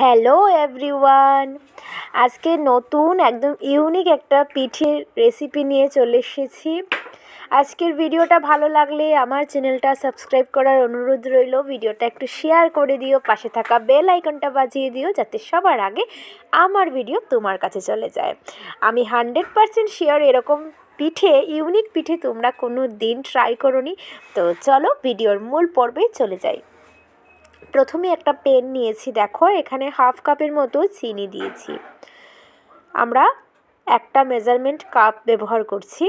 Hello everyone. আজকে নতুন, একদম ইউনিক একটা পিঠের রেসিপি নিয়ে চলে এসেছি। আজকের ভিডিওটা ভালো লাগলে আমার চ্যানেলটা সাবস্ক্রাইব করার অনুরোধ রইল। ভিডিওটা একটু শেয়ার করে দিও, পাশে থাকা বেল আইকনটা বাজিয়ে দিও, যাতে সবার আগে আমার ভিডিও তোমার কাছে চলে যায়। আমি হান্ড্রেড পারসেন্ট শিওর এরকম পিঠে ইউনিক পিঠে তোমরা কোনো দিন ট্রাই করো তো চলো, ভিডিওর মূল পর্বে চলে যাই। প্রথমে একটা পেন নিয়েছি, দেখো, এখানে হাফ কাপের মতো চিনি দিয়েছি। আমরা একটা মেজারমেন্ট কাপ ব্যবহার করছি,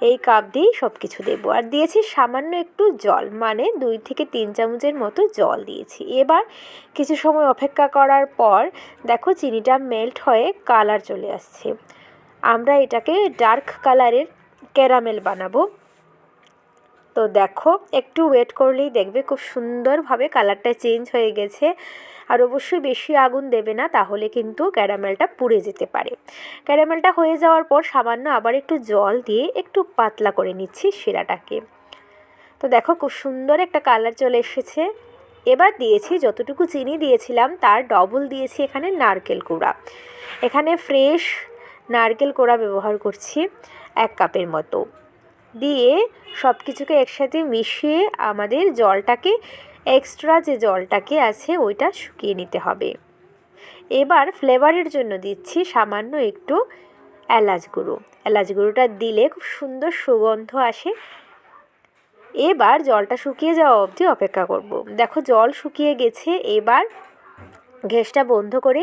এই কাপ দিয়েই সব কিছু দেবো। আর দিয়েছি সামান্য একটু জল মানে দুই থেকে তিন চামচের মতো জল দিয়েছি। এবার কিছু সময় অপেক্ষা করার পর, দেখো, চিনিটা মেল্ট হয়ে কালার চলে আসছে। আমরা এটাকে ডার্ক কালারের ক্যারামেল বানাবো। তো দেখো, একটু ওয়েট করলেই দেখবে খুব সুন্দরভাবে কালারটা চেঞ্জ হয়ে গেছে। আর অবশ্যই বেশি আগুন দেবে না, তাহলে কিন্তু ক্যারামেলটা পুড়ে যেতে পারে। ক্যারামেলটা হয়ে যাওয়ার পর সামান্য আবার একটু জল দিয়ে একটু পাতলা করে নিচ্ছি শিরাটাকে। তো দেখো, খুব সুন্দর একটা কালার চলে এসেছে। এবার দিয়েছি যতটুকু চিনি দিয়েছিলাম, তার ডবল দিয়েছি এখানে নারকেল কোড়া। এখানে ফ্রেশ নারকেল কোড়া ব্যবহার করছি এক কাপের মতো। দিয়ে সব কিছুকে একসাথে মিশিয়ে আমাদের জলটাকে এক্সট্রা যে জলটাকে আছে ওইটা শুকিয়ে নিতে হবে। এবার ফ্লেভারের জন্য দিচ্ছি সামান্য একটু এলাচ গুঁড়ো। এলাচ গুঁড়োটা দিলে খুব সুন্দর সুগন্ধ আসে। এবার জলটা শুকিয়ে যাওয়া অবধি অপেক্ষা করব। দেখো জল শুকিয়ে গেছে, এবার গ্যাসটা বন্ধ করে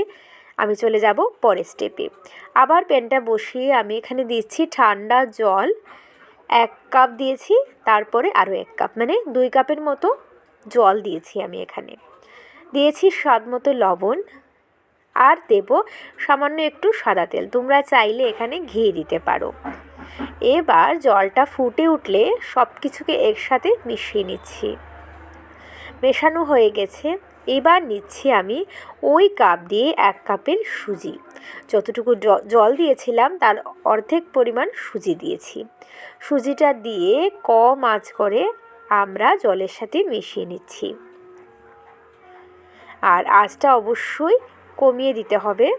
আমি চলে যাব পরের স্টেপে আবার প্যানটা বসিয়ে আমি এখানে দিচ্ছি ঠান্ডা জল। এক কাপ দিয়েছি, তারপরে আরও এক কাপ মানে দুই কাপের মতো জল দিয়েছি আমি এখানে। দিয়েছি স্বাদ মতো লবণ আর দেব সামান্য একটু সাদা তেল। তোমরা চাইলে এখানে ঘি দিতে পারো। এবার জলটা ফুটে উঠলে সব কিছুকে একসাথে মিশিয়ে নিচ্ছি। মেশানো হয়ে গেছে। এবার নিচ্ছি আমি ওই কাপ দিয়ে এক কাপের সুজি। যতটুকু জল দিয়েছিলাম তার অর্ধেক পরিমাণ সুজি দিয়েছি। সুজিটা দিয়ে কম আঁচ করে আমরা জলের সাথে মিশিয়ে নিচ্ছি। আর আঁচটা অবশ্যই কমিয়ে দিতে হবে।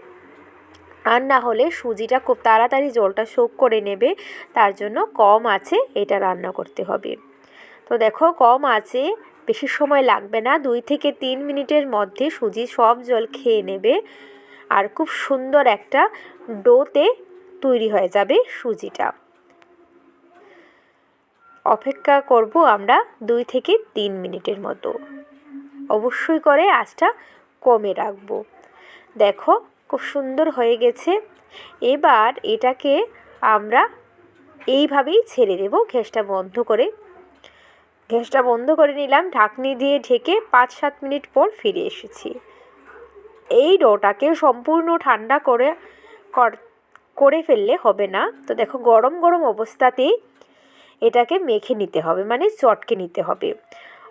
আর না হলে সুজিটা খুব তাড়াতাড়ি জলটা শোক করে নেবে, তার জন্য কম আছে এটা রান্না করতে হবে। তো দেখো কম আছে বেশি সময় লাগবে না। দুই থেকে তিন মিনিটের মধ্যে সুজি সব জল খেয়ে নেবে আর খুব সুন্দর একটা ডোতে তৈরি হয়ে যাবে সুজিটা। অপেক্ষা করব আমরা দুই থেকে তিন মিনিটের মতো। অবশ্যই করে আঁচটা কমে রাখব। দেখো খুব সুন্দর হয়ে গেছে। এবার এটাকে আমরা এইভাবেই ছেড়ে দেব। গ্যাসটা বন্ধ করে গ্যাসটা বন্ধ করে নিলাম, ঢাকনি দিয়ে ঢেকে পাঁচ সাত মিনিট পর ফিরে এসেছি। এই ডোটাকে সম্পূর্ণ ঠান্ডা করে করে ফেললে হবে না। তো দেখো, গরম গরম অবস্থাতেই এটাকে মেখে নিতে হবে মানে চটকে নিতে হবে।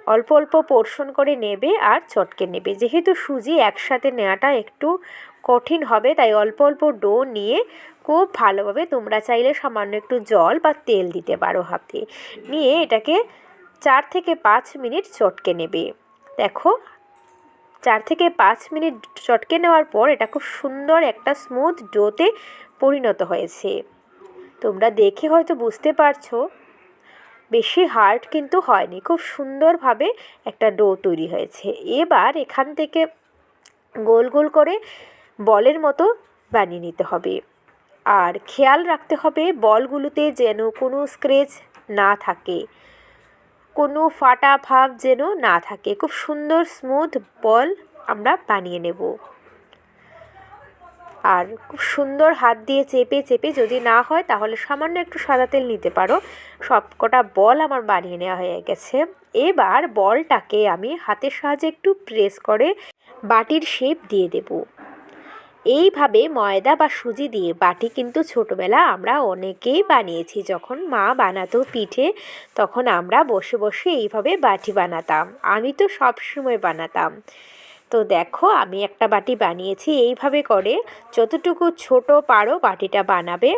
অল্প অল্প পোর্শন করে নেবে আর চটকে নেবে। যেহেতু সুজি একসাথে নেওয়াটা একটু কঠিন হবে, তাই অল্প অল্প ডো নিয়ে খুব ভালোভাবে তোমরা চাইলে সামান্য একটু জল বা তেল দিতে পারো হাতে। নিয়ে এটাকে চার থেকে পাঁচ মিনিট চটকে নেবে। দেখো, চার থেকে পাঁচ মিনিট চটকে নেওয়ার পর এটা খুব সুন্দর একটা স্মুথ ডোতে পরিণত হয়েছে। তোমরা দেখে হয়তো বুঝতে পারছ, বেশি হার্ড কিন্তু হয়নি, খুব সুন্দরভাবে একটা ডো তৈরি হয়েছে। এবার এখান থেকে গোল গোল করে বলের মতো বানিয়ে নিতে হবে। আর খেয়াল রাখতে হবে বলগুলোতে যেন কোনো স্ক্রেচ না থাকে। কোনো ফাটা ভাব যেন না থাকে। খুব সুন্দর স্মুথ বল আমরা বানিয়ে নেব। আর খুব সুন্দর হাত দিয়ে চেপে চেপে যদি না হয়, তাহলে সামান্য একটু সাদা তেল নিতে পারো। সব কটা বল আমার বানিয়ে নেওয়া হয়ে গেছে। এবার বলটাকে আমি হাতের সাহায্যে একটু প্রেস করে বাটির শেপ দিয়ে দেব। এইভাবে ময়দা বা সুজি দিয়ে বাটি কিন্তু ছোটোবেলা আমরা অনেকেই বানিয়েছি। যখন মা বানাতো পিঠে, তখন আমরা বসে বসে এইভাবে বাটি বানাতাম। আমি তো সব সময় বানাতাম। তো দেখো, আমি একটা বাটি বানিয়েছি, এইভাবে করে যতটুকু ছোট পারো বাটিটা বানাবে।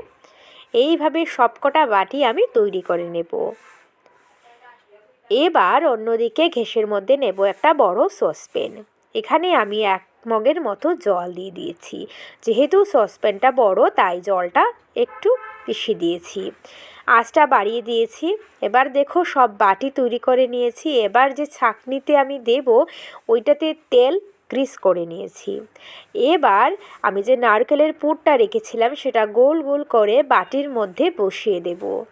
এইভাবে সবকটা বাটি আমি তৈরি করে নেব। এবার অন্যদিকে ঘেসের মধ্যে নেব একটা বড় সসপেন এখানে আমি এক মগের মতো জল দিয়ে দিয়েছি। যেহেতু সসপ্যানটা বড়, তাই জলটা একটু বেশি দিয়েছি। আঁচটা বাড়িয়ে দিয়েছি। এবার দেখো সব বাটি তৈরি করে নিয়েছি। এবার যে ছাঁকনিতে আমি দেব, ওইটাতে তেল গ্রিস করে নিয়েছি। এবার আমি যে নারকেলের পুরটা রেখেছিলাম, সেটা গোল গোল করে বাটির মধ্যে বসিয়ে দেব।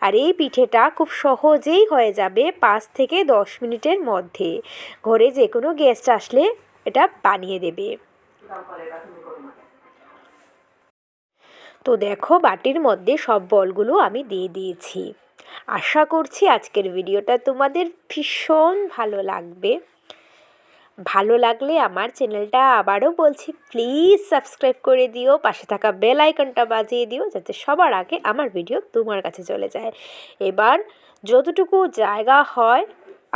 আর এই পিঠেটা খুব সহজেই হয়ে যাবে পাঁচ থেকে দশ মিনিটের মধ্যে। ঘরে যে কোনো গেস্ট আসলে এটা বানিয়ে দেবে। তো দেখো বাটির মধ্যে সব বলগুলো আমি দিয়ে দিয়েছি। আশা করছি আজকের ভিডিওটা তোমাদের ভীষণ ভালো লাগবে। ভালো লাগলে আমার চ্যানেলটা আবারও বলছি, প্লিজ সাবস্ক্রাইব করে দিও, পাশে থাকা বেল আইকনটা বাজিয়ে দিও, যাতে সবার আগে আমার ভিডিও তোমার কাছে চলে যায়। এবার যতটুকু জায়গা হয়,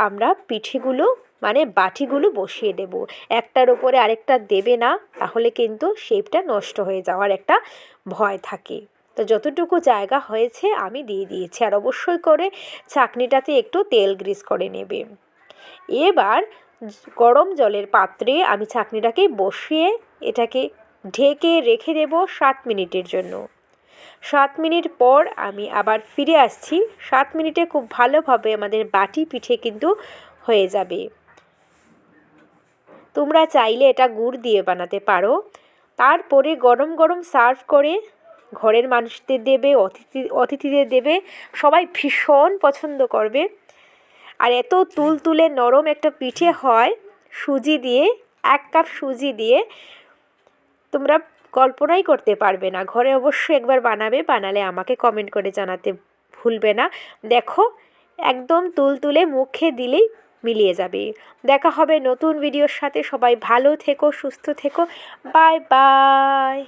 আমরা পিঠেগুলো মানে বাটিগুলো বসিয়ে দেব। একটার ওপরে আরেকটা দেবে না, তাহলে কিন্তু শেপটা নষ্ট হয়ে যাওয়ার একটা ভয় থাকে। তো যতটুকু জায়গা হয়েছে আমি দিয়ে দিয়েছি, আর অবশ্যই করে চাকনিটাতে একটু তেল গ্রিস করে নেবে। এবার গরম জলের পাত্রে আমি ছাঁকনিটাকে বসিয়ে এটাকে ঢেকে রেখে দেব সাত মিনিটের জন্য। সাত মিনিট পর আমি আবার ফিরে আসছি। সাত মিনিটে খুব ভালোভাবে আমাদের বাটি পিঠে কিন্তু হয়ে যাবে। তোমরা চাইলে এটা গুড় দিয়ে বানাতে পারো। তারপরে গরম গরম সার্ভ করে ঘরের মানুষদের দেবে, অতিথি, অতিথিদের দেবে। সবাই ভীষণ পছন্দ করবে। আর এত তুল তুলে নরম একটা পিঠে হয়, সুজি দিয়ে, এক কাপ সুজি দিয়ে তোমরা কল্পনাই করতে পারবে না। ঘরে অবশ্যই একবার বানাবে, বানালে আমাকে কমেন্ট করে জানাতে ভুলবে না। দেখো, একদম তুল তুলে মুখে দিলেই মিলিয়ে যাবে। দেখা হবে নতুন ভিডিওর সাথে। সবাই ভালো থেকো সুস্থ থেকো। Bye bye